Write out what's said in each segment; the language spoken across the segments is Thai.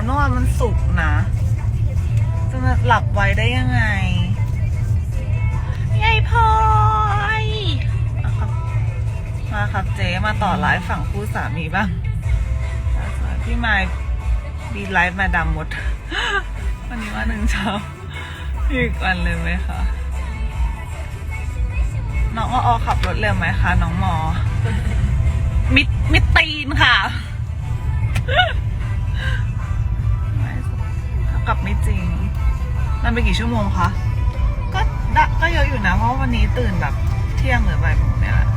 อนเมื่อวานมันสุกนะจะมาหลับไว้ได้ยังไงยายพลอยมาครับมาขับเจ๊มาต่อไลฟ์ฝั่งคู่สามีบ้างพี่ไมค์ดีไลฟ์มาดำหมด วันนี้ว่าหนึ่งเช้าอีกวันเลยไหมคะน้องออขับรถเร็วไหมคะน้องหมอ มิดมิดตีนค่ะ กับไม่จริงนันไปกี่ชั่วโมงคะ ก็ดะก็เยอะอยู่นะ เพราะวันนี้ตื่นแบบเที่ยงหรือบ่ายโมงเนี่ยแหละ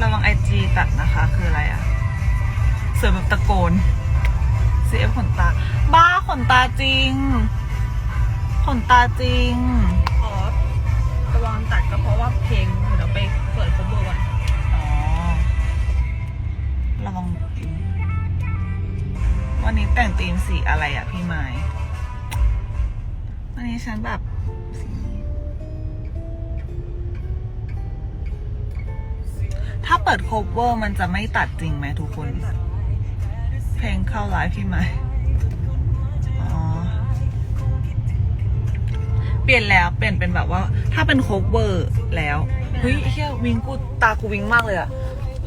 ระวังไอจีตัดนะคะ คืออะไรอะเสือแบบตะโกน CF ขนตา บ้าขนตาจริง ขนตาจริงอ๋อระวังตัดก็เพราะว่าเพลงเดี๋ยวไปเปิดคอมเบอร์ก่อน ระวังวันนี้แต่งธีมสีอะไรอะพี่ไม้วันนี้ฉันแบบสีถ้าเปิดโคเวอร์มันจะไม่ตัดจริงไหมทุกคน เพลงเข้าไลฟ์พี่ไม้อ๋อเปลี่ยนแล้วเปลี่ยนเป็นแบบว่า ถ้าเป็นโคเวอร์แล้ว เฮ้ยเฮียวิงกูตากูวิงมากเลยอะ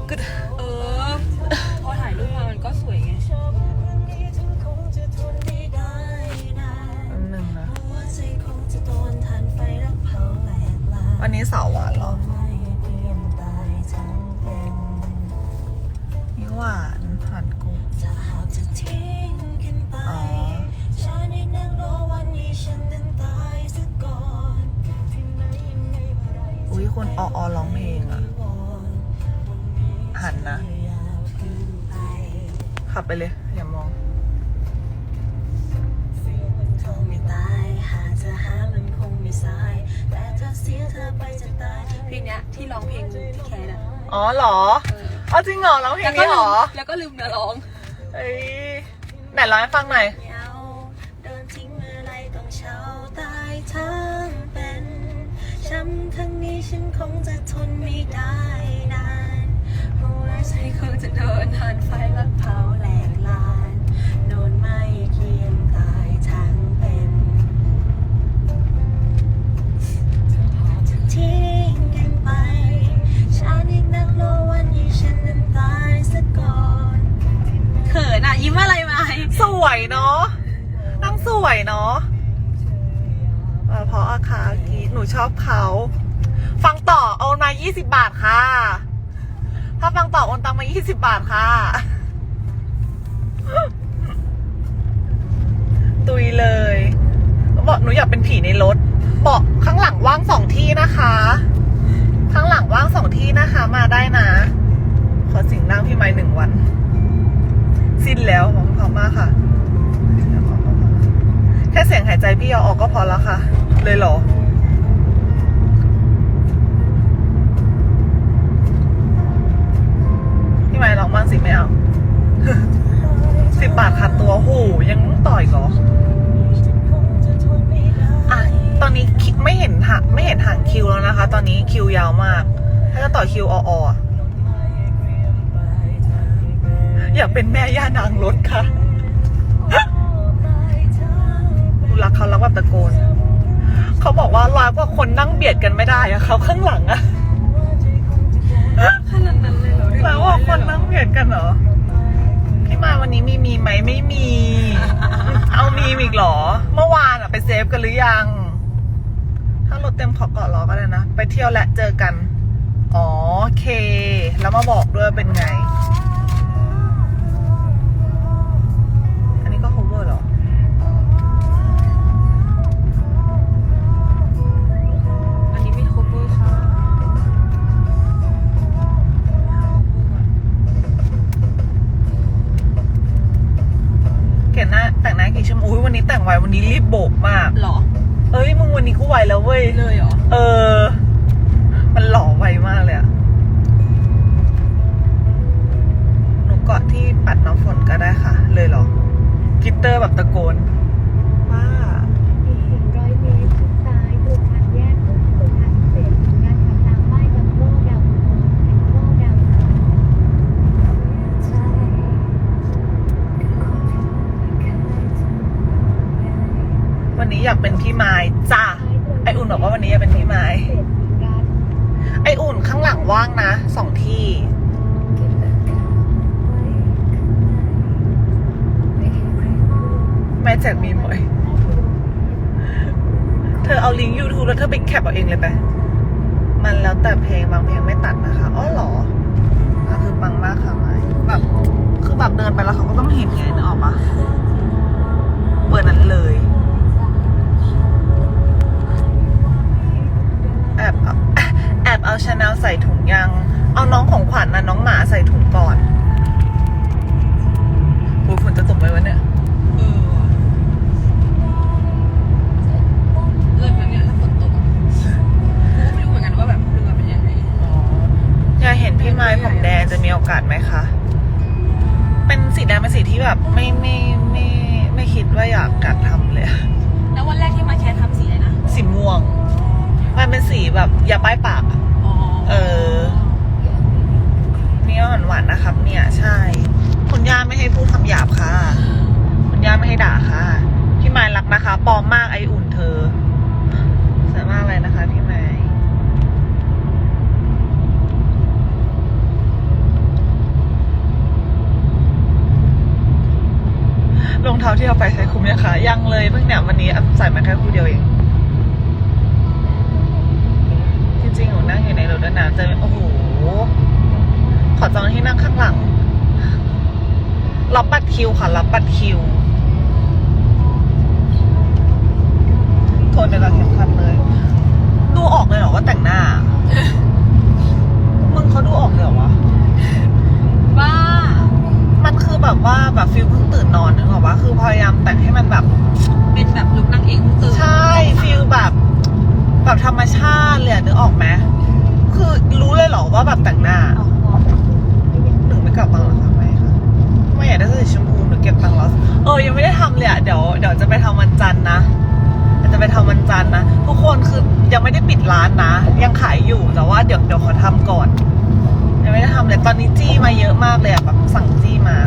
ก็ มามันก็สวยไง แล้วงก็นี้เหลืรมอแล้วก็ลืมเนื้อร้องเอ้ยไหนร้องให้ฟังหน่อยเดินทิ้งอะไรต้องเช่าตายทั้งเป็นช้ำครั้งนี้ฉันคงจะทนไม่ได้นานหัวใจคงจะโดนทานไฟลักเผา สวยเนาะนั่งสวยเนาะเพราะอาคากีหนูชอบเขา ฟังต่อโอนมา20 บาทค่ะ ถ้าฟังต่อโอนตังมา 20 บาทค่ะ ตุยเลยบอกหนูอยากเป็นผีในรถเบาะข้างหลังว่างสองที่นะคะ ข้างหลังว่างสองที่นะคะ มาได้นะ ขอสิ่งนั่งพี่ไม้หนึ่งวัน สิ้นแล้วของเขามากค่ะ แค่เสียงหายใจพี่เอาออกก็พอแล้วค่ะ เลยเหรอพี่ไม้ลองบ้างสิไม่เอาสิบบาทคัดตัวโหยังต่อยเหรออะตอนนี้คิดไม่เห็นหางไม่เห็นหางคิวแล้วนะคะ ตอนนี้คิวยาวมาก ถ้าจะต่อคิวอออ อยากเป็นแม่ย่านางรถค่ะดูรักเขารักแบบตะโกน เขาบอกว่าร้ายกว่าคนนั่งเบียดกันไม่ได้อะเขาข้างหลังอะขนาดนั้นเลยเหรอร้ายกว่าคนนั่งเบียดกันเหรอ พี่มาวันนี้มีมีไหมไม่มี เอามีมอีกเหรอ เมื่อวานอะไปเซฟกันหรือยัง ถ้ารถเต็มขอเกาะล้อก็ได้นะ ไปเที่ยวและเจอกัน อ๋อโอเค แล้วมาบอกด้วยเป็นไง โบกมาก หรอ เอ้ยมึงวันนี้กูไวแล้วเว้ย เลยเหรอ เออ มันหล่อไวมากเลยอะหนูเกาะที่ปัดน้ำฝนก็ได้ค่ะ เลยเหรอกิตเตอร์แบบตะโกนว้า อีก400 เมตรชิดซ้ายตรงทางแยกพุ่งตรงทางพิเศษถึงงานขับตามป้ายจัมโบ้ บอกว่าวันนี้จะเป็นพี่ไม้ ไออุ่นข้างหลังว่างนะสองที่ แม่แจกมีมบ่อย เธอเอาลิงก์ YouTube แล้วเธอไปแคปเอาเองเลยไป มันแล้วแต่เพลงบางเพลงไม่ตัดนะคะ อ๋อเหรอก็คือปังมากค่ะไม้แบบ คือแบบเดินไปแล้วเขาก็ต้องเห็นไงนึกออกปะเปิดนั้นเลย แอบเอาแอบเอาชาแนลใส่ ถุงยางเอาน้องของขวัญนะน้องหมาใส่ถุงก่อนโอ้ยฝนจะตกไหมวะเนี่ยเออเลิศนะเนี่ยถ้าฝนตกอะกูก็ไม่รู้เหมือนกันว่าแบบเรือเป็นยังไงอยากเห็นพี่ไม้ผมแดงจะมีโอกาสไหมคะ เป็นสีแดงเป็นสีที่แบบไม่ไม่ไม่ไม่คิดว่าอยากกัดทำเลยอะแล้ววันแรกที่มาแคสทำสีอะไรนะ สีม่วง มันเป็นสีแบบอย่าป้ายปากอะอ๋อ เออนี่หวานหวานๆนะครับ เนี่ยใช่ คุณย่าไม่ให้พูดคำหยาบค่ะ คุณย่าไม่ให้ด่าค่ะ พี่ไม้รักนะคะ ปลอมมากไออุ่นเธอสวยมากเลยนะคะ พี่ไม้รองเท้าที่เอาไปใช้คุ้มเนี่ยค่ะยังเลยเพิ่งเนี่ยวันนี้ใส่มาแค่คู่เดียวเอง จริงๆหนูนั่งอยู่ในรถด้วยนะจะโอ้โห ขอจองที่นั่งข้างหลัง รับบัตรคิวค่ะรับบัตรคิวโทนเดียวกับเข็มขัดเลย ดูออกเลยเหรอว่าแต่งหน้า มึงเขาดูออกเลยเหรอวะ บ้า มันคือแบบว่าแบบฟิลเพิ่งตื่นนอนนึกออกปะคือพยายามแต่งให้มันแบบ เป็นแบบลุกนางเอกเพิ่งตื่น ใช่ฟิลแบบ แบบธรรมชาติเลยอะนึกออกไหมคือรู้เลยเหรอว่าแบบแต่งหน้าหนึ่งไม่กลับบ้างเหรอคะไม่ค่ะไม่อยากได้เสื้อสีชมพูหนูเก็บตังค์แล้วเออยังไม่ได้ทำเลยอะเดี๋ยวเดี๋ยวจะไปทำวันจันทร์นะเดี๋ยวจะไปทำวันจันทร์นะทุกคนคือยังไม่ได้ปิดร้านนะ ยังขายอยู่แต่ว่าเดี๋ยวเดี๋ยวขอทำก่อน ยังไม่ได้ทำเลยตอนนี้จี้มาเยอะมากเลยอะแบบสั่งจี้มา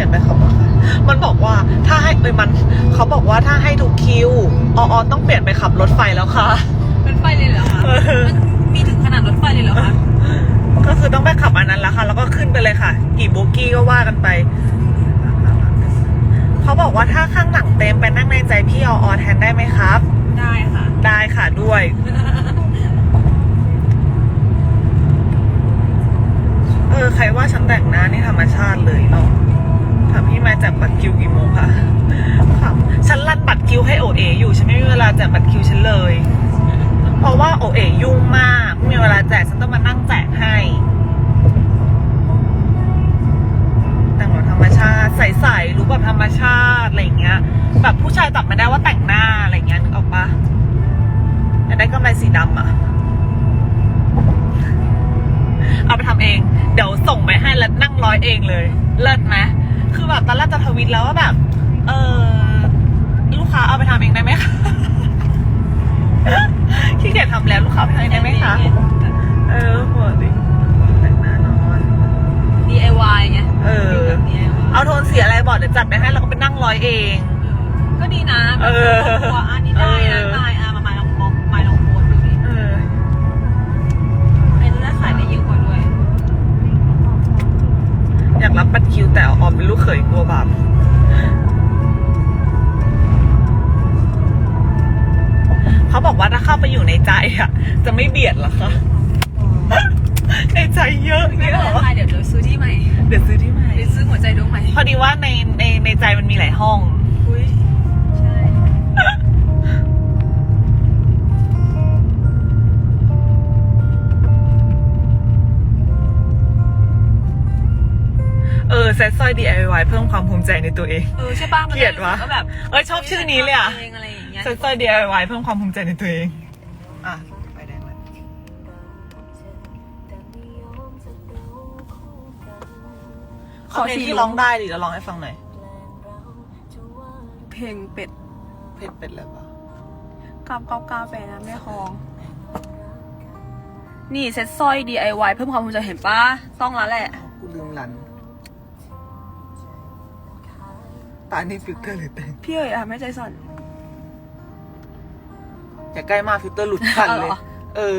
ลี่ยนไปขับรถค่ะมันบอกว่าถ้าให้เอ้ยมันเขาบอกว่าถ้าให้ทุกคิวอ๋ออ๋อต้องเปลี่ยนไปขับรถไฟแล้วค่ะเป็นไฟเลยเหรอคะเออมันมีถึงขนาดรถไฟเลยเหรอคะก็คือต้องไปขับอันนั้นแล้วค่ะ แล้วก็ขึ้นไปเลยค่ะ กี่โบกี้ก็ว่ากันไป เขาบอกว่าถ้าข้างหลังเต็มไปนั่งในใจพี่อออแทนได้ไหมครับ ได้ค่ะ ได้ค่ะด้วยเออใครว่าฉันแต่งหน้านี่ธรรมชาติเลยเนาะ ถามพี่มาจากบัตรคิวกี่โมงคะครับฉันรันบัตรคิวให้โอเออยู่ฉันไม่มีเวลาแจกบัตรคิวฉันเลย เพราะว่าโอเอยุ่งมากไม่มีเวลาแจกฉันต้องมานั่งแจกให้ แต่งแบบธรรมชาติใสๆรู้แบบธรรมชาติอะไรอย่างเงี้ย แบบผู้ชายจับไม่ได้ว่าแต่งหน้าอะไรอย่างเงี้ยนึกออกปะอยากได้กำไรสีดำอะเอาไปทำเอง เดี๋ยวส่งไปให้แล้วนั่งร้อยเองเลย เลิศไหม แบบตอนแรกจะทวิตแล้วว่าแบบ เออลูกค้าเอาไปทำเองได้ไหมคะขี้เกียจทำแล้วลูกค้าเอาไปทำเองได้ไหมคะ เออหัวดิแต่งหน้านอน DIY ไงเออแบบ DIY เอาโทนสีอะไรบอกเดี๋ยวจัดไปให้แล้วก็ไปนั่งร้อยเอง ก็ดีนะเออแบบครอบครัวอันนี้ได้เอนะอนาย เป็นลูกเขยกลัวบาปเขาบอกว่าถ้าเข้าไปอยู่ในใจอะ จะไม่เบียดเหรอคะในใจเยอะไม่เงี้ยเป็นเหรอไรเดี๋ยวเดี๋ยวซื้อที่ใหม่เดี๋ยวซื้อที่ใหม่เดี๋ยวซื้อหัวใจดวงใหม่พอดีว่าในในในใจมันมีหลายห้อง อุ้ย ออเซ็ตสร้อย DIY เพิ่มความภูมิใจในตัวเอง เออใช่ป่ะมันเกลียดวะ ก็แบบเอ้ยชอบชื่อนี้เลยอะเองอะไรอย่างเงี้ยเซ็ตสร้อย DIY เพิ่มความภูมิใจในตัวเอง อะไปแดงแล้วขอเพลงที่ร้องได้ดิแล้วร้องให้ฟังหน่อย เพลงเป็ดเพลงเป็ดเลยปะกามเก้าเก้าแปดนะแม่คอง นี่เซ็ตสร้อย DIY เพิ่มความภูมิใจเห็นปะต้องแล้วแหละ กูลืมรัน ตานี่ฟิลเตอร์หรือแต่งพี่เอ๋ยทำให้ใจสั่น อย่าใกล้มากฟิลเตอร์หลุดขันเอาเลเหรยอเออ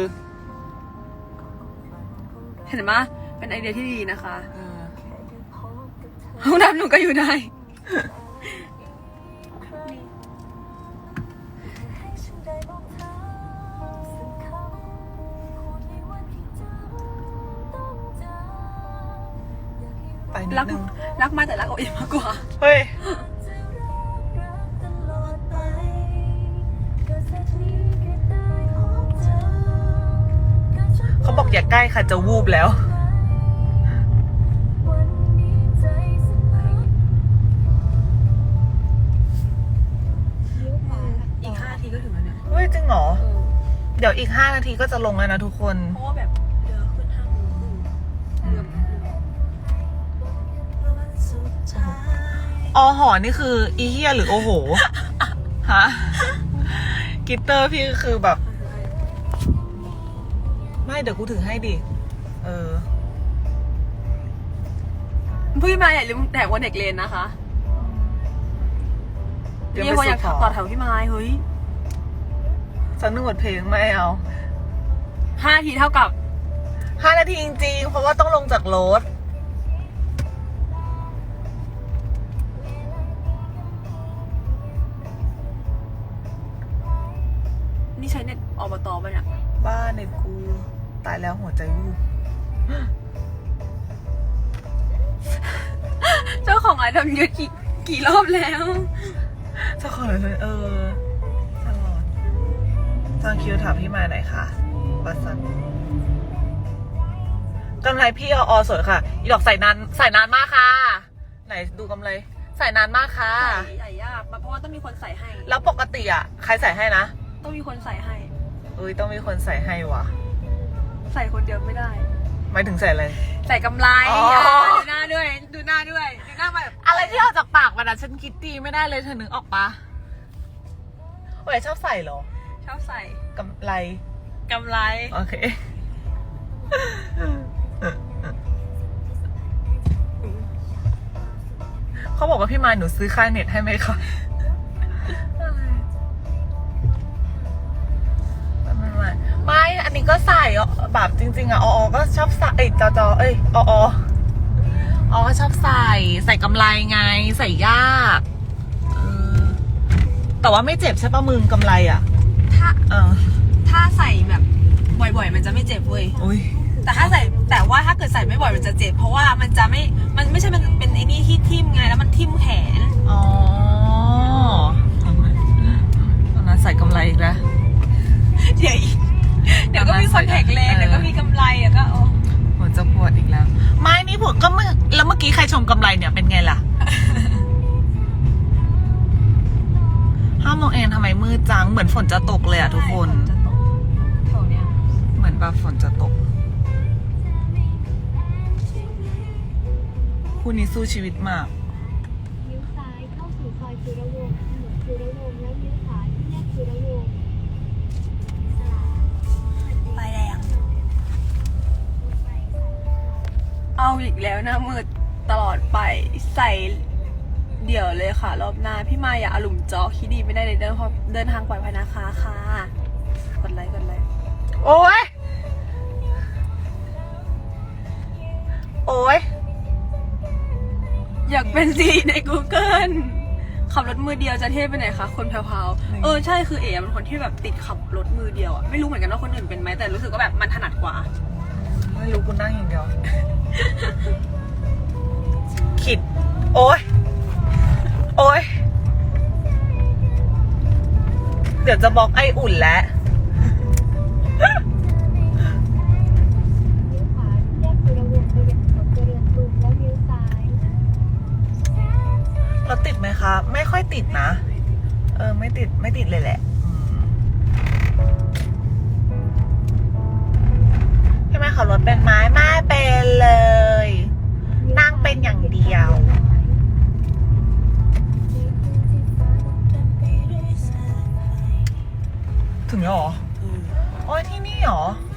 เห็นไหมเป็นไอเดียที่ดีนะคะเออห้องน้ำหนูก็อยู่ได้ไปนิรัดกนึง รักมาแต่รักเอาเองมากกว่า เฮ้ย เขาบอกอย่าใกล้ค่ะจะวูบแล้ว อีกห้านาทีก็ถึงแล้วเนี่ย เฮ้ย จริงเหรอเดี๋ยวอีกห้านาทีก็จะลงแล้วนะทุกคน เพราะว่าแบบ อหอนี่คืออีเฮียหรือโอโห ฮะ กิตเตอร์พี่คือแบบ ไม่เดี๋ยวกูถือให้ดิ เออ พี่มาอย่าลืมแท็กวันเด็กเลนนะคะเดี๋ยวมีไปคนอยากสุดขอต่อแถวพี่ไม้เฮ้ยสักหนึ่งบทเพลงไม่เอาห้านาทีเท่ากับห้านาทีจริงๆ เพราะว่าต้องลงจากรถ นเน็ตกูตายแล้วหัวใจวูบเจ้าของไอทำเยอะกี่กี่รอบแล้ว เจ้าของเลยเออตลอดจองคิวถามพี่มาหน่อยค่ะบัสซันกำไรพี่ออสวยค่ะ อีดอกใส่นานใส่นานมากค่ะ ไหนดูกำไร ใส่นานมากค่ะ ใส่ใหญ่ยากเพราะว่าต้องมีคนใส่ให้ แล้วปกติอะ ใครใส่ให้นะ ต้องมีคนใส่ให้เอ้ยต้องมีคนใส่ให้วะใส่คนเดียวไม่ได้ ไม่ถึงใส่เลยใส่กำไรอ๋อ ดูหน้าด้วย ดูหน้าด้วย ดูหน้ามาแบบอะไรที่ออกจากปากมันอะฉันคิดดีไม่ได้เลยเธอนึกออกปะโอ้ยชอบใส่เหรอชอบใส่กำไรกำไร โอเคเขาบอกว่าพี่มายหนูซื้อค่าเน็ตให้ไหมคะ ไม่ไม่อันนี้ก็ใส่อะแบบจริง ๆอะออก็ชอบใส่เอ้ยจอจอเอ้ยออออก็ชอบใส่ ใส่กำไรไงใส่ยากเออแต่ว่าไม่เจ็บใช่ปะมึงกำไรอะ ถ้าเออถ้าใส่แบบบ่อยๆ มันจะไม่เจ็บเว้ยอุ้ยแต่ถ้าใส่แต่ว่าถ้าเกิดใส่ไม่บ่อยมันจะเจ็บ เพราะว่ามันจะไม่ มันไม่ใช่มันเป็นไอ้นี่ที่ทิ่มไงแล้วมันทิ่มแขน อ๋อตอนนั้นใส่กำไรอีกแล้วเดี๋ยวอีก เดี๋ยวก็มีคอนแทคเลนส์เออเดี๋ยวก็มีกำไรแล้วก็โอ้หัวจะปวดอีกแล้ว ไม่นี่ผมก็เมื่อแล้วเมื่อกี้ใครชมกำไรเนี่ยเป็นไงล่ะห้าโมงเองทำไมมืดจัง เหมือนฝนจะตกเลยอะทุกคน จะตกแถวเนี้ยเหมือนแบบฝนจะตก คู่นี้สู้ชีวิตมาก เอาอีกแล้วหนะมืดตลอดไปใส่เดี่ยวเลยค่ะ รอบหน้า พี่มายอย่าอารมณ์จอคิดดีไม่ได้เลยเดินเดินทางปลอดภัยนะคะค่ะกดไลค์กดไลค์โอ้ยโอ้ยอยากเป็นซีใน Google ขับรถมือเดียวจะเท่ไปไหนคะคนแพรวนี่ๆเออใช่คือเอ๋เป็นคนที่แบบติดขับรถมือเดียวอะไม่รู้เหมือนกันว่าคนอื่นเป็นไหมแต่รู้สึกว่าแบบมันถนัดกว่า ไม่รู้กูนั่งอย่างเดียว ขิด โอ้ยโอ้ยเดี๋ยวจะบล็อกไออุ่นแล้วเลี้ยวขวาที่แยกสุรวงศ์ไปยังถนนเจริญกรุงแล้วเลี้ยวซ้ายเราติดไหมคะ ไม่ค่อยติดนะ เออ ไม่ติด ไม่ติดเลยแหละ ขับรถเป็นไหม้ไม่เป็นเลย นั่งเป็นอย่างเดียว ถึงแล้วเหรอ โอ้ยที่นี่เหรออ๋อ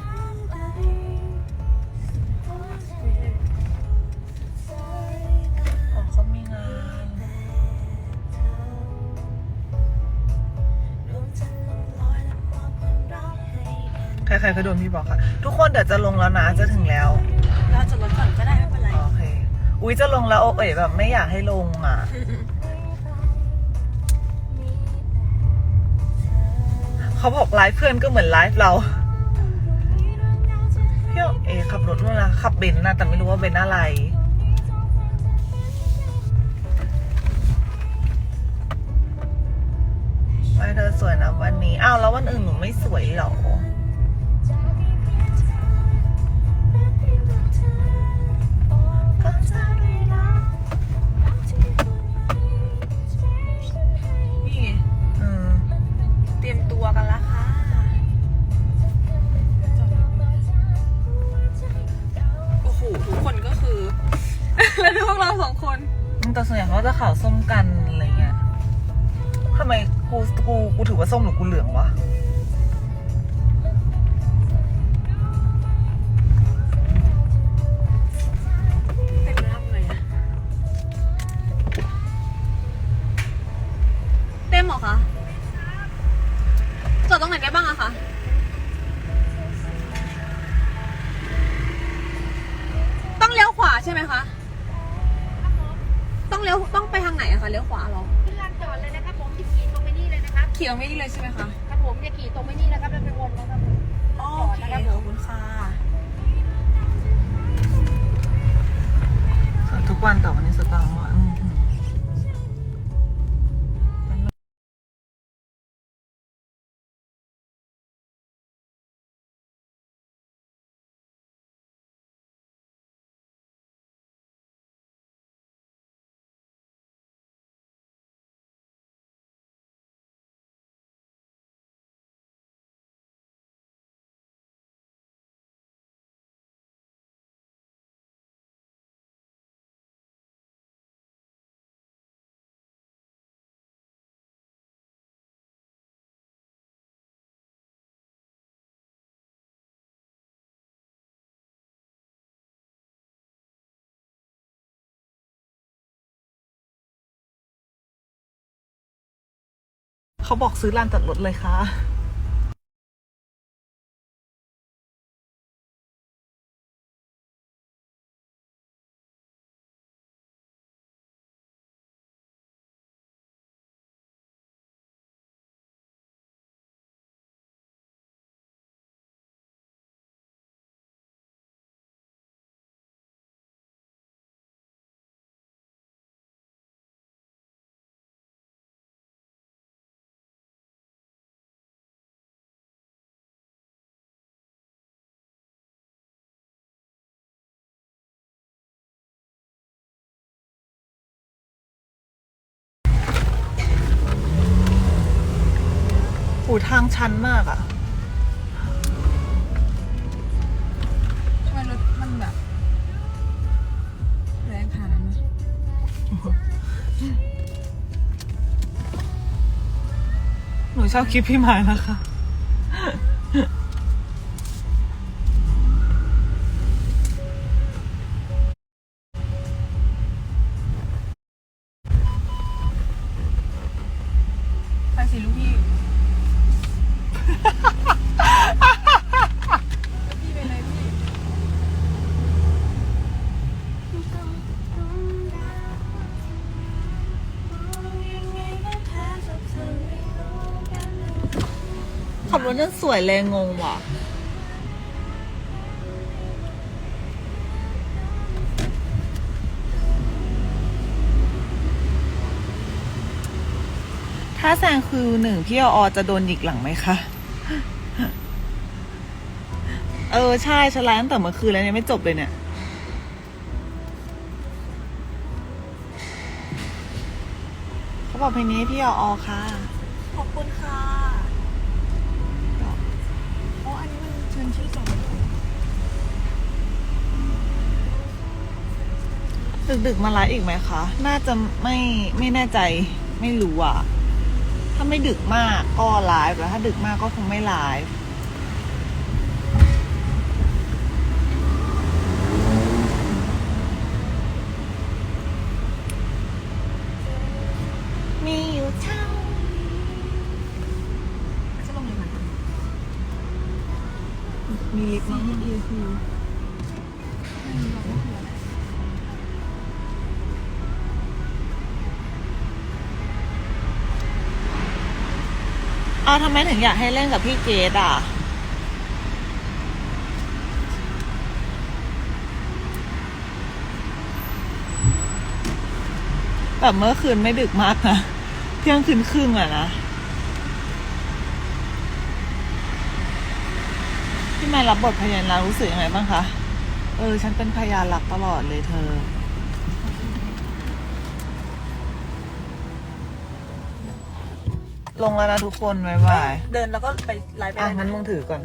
ครๆก็โดนพี่บอกค่ะ ทุกคนเดี๋ยวจะลงแล้วนะจะถึงแล้ว เราจะลดก่อนก็ได้ไม่เป็นไร โอเค อุ้ยจะลงแล้วโอเอ๋แบบไม่อยากให้ลงอะ เขาบอกไลฟ์เพื่อนก็เหมือนไลฟ์เรา พี่โอเอ๋ขับรถด้วยนะขับเบนซ์นะแต่ไม่รู้ว่าเบนซ์อะไรไม่เธอสวยนะวันนี้ อ้าวแล้ววันอื่นหนูไม่สวยเหรอ แต่ส่วนใหญ่เขาจะขาวส้มกันอะไรเงี้ยทำไมกูกูกูถือว่าส้มหรือกูเหลืองวะเต็มรับเลยอะเต็มหรอคะจอดตรงไหนได้บ้างอะคะต้องเลี้ยวขวาใช่ไหมคะ เลี้ยวต้องไปทางไหนอะคะเลี้ยวขวาเหรอขึ้นลานจอดเลยนะครับผมจะขี่ตรงไปนี่เลยนะครับขี่ตรงนี้เลยใช่ไหมคะครับผมจะขี่ตรงไปนี่นะครับแล้วไปวนนะครับผมโอเคขอบคุณค่ะทุกวันแต่วันนี้สตางค์ว่าอืม เขาบอกซื้อลานจอดรถเลยค่ะ อูทางชันมากอะทำไมรถมันแบบ แรงขนาดนั้นวะหนูชอบคลิปพี่ไม้นะคะ ขับรถนั่นสวยเลยงงว่ะถ้าแซงคือหนึ่งพี่ออจะโดนหยิกหลังไหมคะ เออ ใช่ฉันไลฟ์ตั้งแต่เมื่อคืนแล้วเนี่ยไม่จบเลยเนี่ยเขาบอกเพลงนี้ให้พี่ออค่ะ ขอบคุณค่ะ ดึกๆมาไลฟ์อีกไหมคะ น่าจะไม่ไม่แน่ใจไม่รู้อะ ถ้าไม่ดึกมากก็ไลฟ์แต่ถ้าดึกมากก็คงไม่ไลฟ์มีอยู่เท่าจะลงเลยไหมมีลิฟต์มั้ง CEC อ้ อาวทำไมถึงอยากให้เล่นกับพี่เกดอะ แบบเมื่อคืนไม่ดึกมากนะ เที่ยงคืนครึ่งอะนะพี่ไม่รับบทพยานรักรู้สึกยังไงบ้างคะ เออ ฉันเป็นพยานรักตลอดเลยเธอ ลงแล้วนะทุกคนบ๊ายบายเดินแล้วก็ไปไลฟ์ไปอะเลยงั้นนะมึงถือก่อน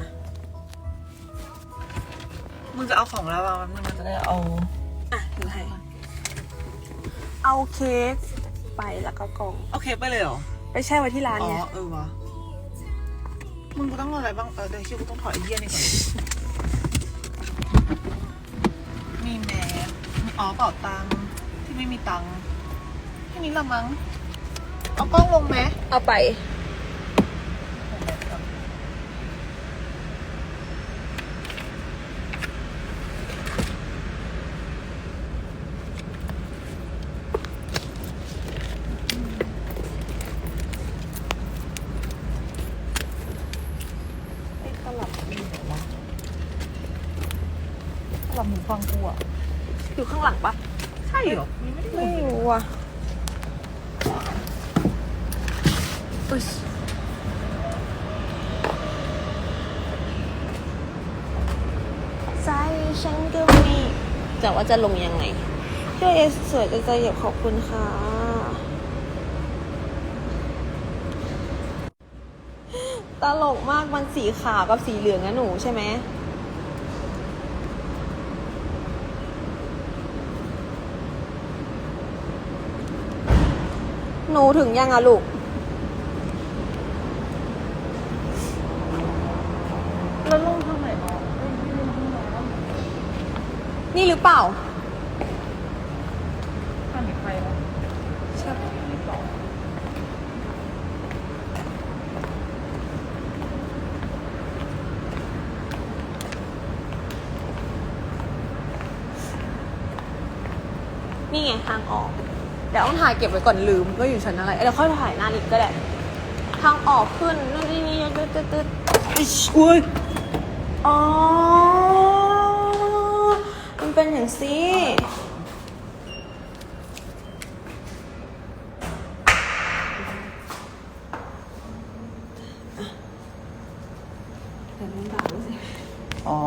มึงจะเอาของแล้วอะมันมันจะได้เอา อะถือให้เอาเค้กไปแล้วก็กล่อง โอเคไปเลยเหรอ ไปแช่ไว้ที่ร้านอ๋อ ไงเออวะมึงกูต้องเอาอะไรบ้าง เออเดี๋ยวคิวกูต้องถอดไอ้เหี้ยนี่ก่อน มีแมสอ๋อเป่าตังค์ที่ไม่มีตังค์แค่นี้ละมั้ง เอากล้องลงไหมเอาไปไอ้ตลับมีเหรอวะตลับหูฟังกูอะอยู่ข้างหลังปะใช่เหรอมีไม่ได้ไม่รู้อะอุ๊ยใจฉันก็มี แต่ว่าจะลงยังไงช่เอสสวยจะใจเหยียบขอบคุณค่ะ ตลกมากมันสีขาวกับสีเหลืองนะหนูใช่ไหมหนูถึงยังอะลูก แล้วลงทางไหนอ๋อ นี่ห รือเปล่าทางหนีไฟวะใช่นี่ไงทางออก เดี๋ยวต้องถ่ายเก็บไว้ก่อนลืมว่าอยู่ชั้นอะไรเดี๋ยวค่อยถ่ายหน้าอีกก็ได้ ทางออกขึ้นนู่นนี่นี่ตึ๊ดตึ๊ดตึ๊ดอุ้ยอ๋อมัน เป็นอย่างซี่อ๋อ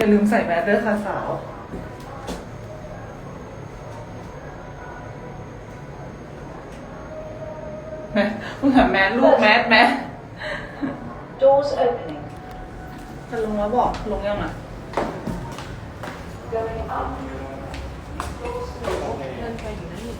อ้าวอย่าลืมใส่แมสด้วยค่ะสาว แมสมึงหาแมสลูกแมสแมส Doors opening. จะลงแล้วบอกลงยังอะ Going up. เดินไปถึงนั่นอีก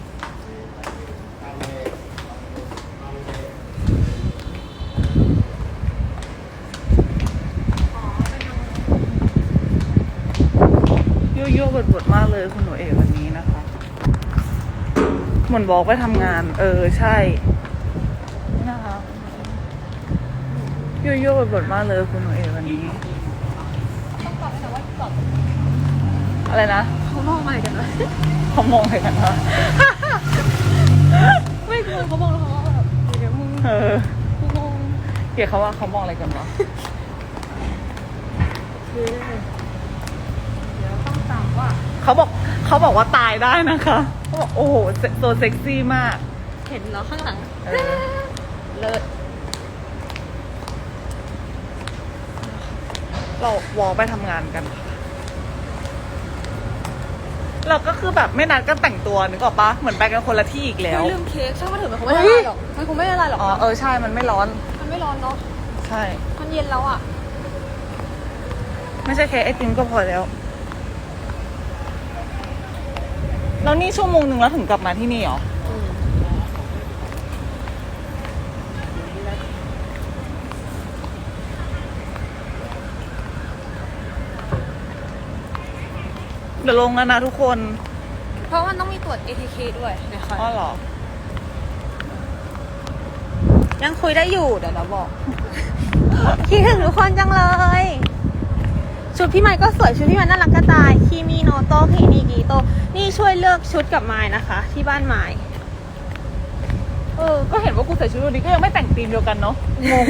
ยั่วยั่ว บดบดมากเลยคุณหนูเอกวันนี้นะคะ เหมือนบอกไปทำงาน เออใช่นี่นะคะยั่วยั่วบดบดมากเลยคุณหนูเอกวันนี้ต้องตอบแต่ว่าตอบอะไรนะเขามองมากันนะเขามองอะไรกันวะไม่คือเขามองแล้วเขาแบบเดี๋ยวมึงเออกูมองเกลียดเขาว่าเขามองอะไรกันวะ คือเดี๋ยวต้องตามว่า เขาบอกเขาบอกว่าตายได้นะคะเขาบอกโอ้โหเซตัวเซ็กซี่มาก เห็นเนาะข้างหลังเออเลิศเราวอลไปทำงานกันค่ะเราก็คือแบบไม่นัดกันแต่งตัวนึกออกปะเหมือนไปกันคนละที่อีกแล้วเฮ้ยลืมเค้กช่างมาเถอะมันคงไม่ละลายหรอกมันคงไม่ละลายหรอกอ๋อเออใช่มันไม่ร้อน มันไม่ร้อนเนาะใช่ มันเย็นแล้วอะ ไม่ใช่แค่ไอติมก็พอแล้ว แล้วนี่ชั่วโมงหนึ่งแล้วถึงกลับมาที่นี่เหรอ เดี๋ยวลงแล้วนะทุกคน เพราะมันต้องมีตรวจ ATK ด้วยนะคะอ๋อหรอ ยังคุยได้อยู่เดี๋ยวเราบอก คิดถึงทุกคนจังเลย ชุดพี่ใหม่ก็สวย ชุดพี่ใหม่น่ารักกระจายคีมีโนโตเพนิกิโต นี่ช่วยเลือกชุดกับไม้นะคะ ที่บ้านไม้เออ ก็เห็นว่ากูใส่ชุดวันนี้ก็ยังไม่แต่งธีมเดียวกันเนาะ งง